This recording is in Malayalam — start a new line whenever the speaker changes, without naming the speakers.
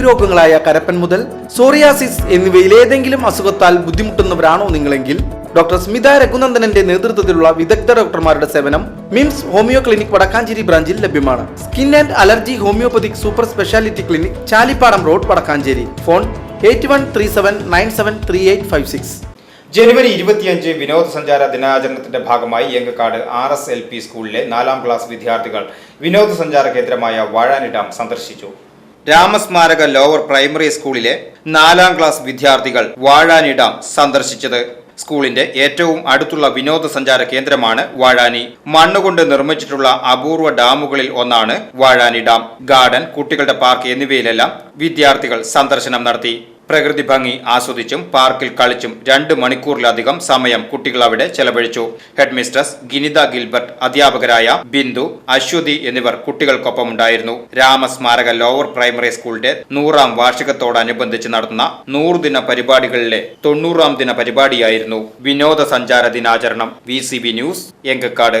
ത്വക്ക് രോഗങ്ങളായ കരപ്പൻ മുതൽ സോറിയാസിസ് എന്നിവയിൽ ഏതെങ്കിലും അസുഖത്താൽ ബുദ്ധിമുട്ടുന്നവരാണോ നിങ്ങളെങ്കിൽ ഡോക്ടർ സ്മിത രഘുനന്ദനന്റെ നേതൃത്വത്തിലുള്ള വിദഗ്ധ ഡോക്ടർമാരുടെ സേവനം മിംസ് ഹോമിയോ ക്ലിനിക് വടക്കാഞ്ചേരി ബ്രാഞ്ചിൽ ലഭ്യമാണ്. Skin and allergy homeopathic super speciality clinic Chalippadam road Vadakkanchery. Phone eight one three seven nine seven three eight five six.
ജനുവരി ഇരുപത്തിയഞ്ച് വിനോദസഞ്ചാര ദിനാചരണത്തിന്റെ ഭാഗമായി Engakkad R S L P സ്കൂളിലെ നാലാം ക്ലാസ് വിദ്യാർത്ഥികൾ വിനോദസഞ്ചാര കേന്ദ്രമായ വാഴാനി ഡാം സന്ദർശിച്ചു. രാമസ്മാരക ലോവർ പ്രൈമറി സ്കൂളിലെ നാലാം ക്ലാസ് വിദ്യാർത്ഥികൾ വാഴാനി ഡാം സന്ദർശിച്ചത്. സ്കൂളിന്റെ ഏറ്റവും അടുത്തുള്ള വിനോദസഞ്ചാര കേന്ദ്രമാണ് വാഴാനി. മണ്ണുകൊണ്ട് നിർമ്മിച്ചിട്ടുള്ള അപൂർവ ഡാമുകളിൽ ഒന്നാണ് വാഴാനി ഡാം. ഗാർഡൻ കുട്ടികളുടെ പാർക്ക് എന്നിവയിലെല്ലാം വിദ്യാർത്ഥികൾ സന്ദർശനം നടത്തി. പ്രകൃതി ഭംഗി ആസ്വദിച്ചും പാർക്കിൽ കളിച്ചും രണ്ട് മണിക്കൂറിലധികം സമയം കുട്ടികൾ അവിടെ ചെലവഴിച്ചു. ഹെഡ് മിസ്ട്രസ് ഗിനിത ഗിൽബർട്ട് അധ്യാപകരായ ബിന്ദു അശ്വതി എന്നിവർ കുട്ടികൾക്കൊപ്പമുണ്ടായിരുന്നു രാമസ്മാരക ലോവർ പ്രൈമറി സ്കൂളിന്റെ നൂറാം വാർഷികത്തോടനുബന്ധിച്ച് നടത്തുന്ന നൂറുദിന പരിപാടികളിലെ തൊണ്ണൂറാം ദിന പരിപാടിയായിരുന്നു വിനോദസഞ്ചാര ദിനാചരണം. V news Engakkad.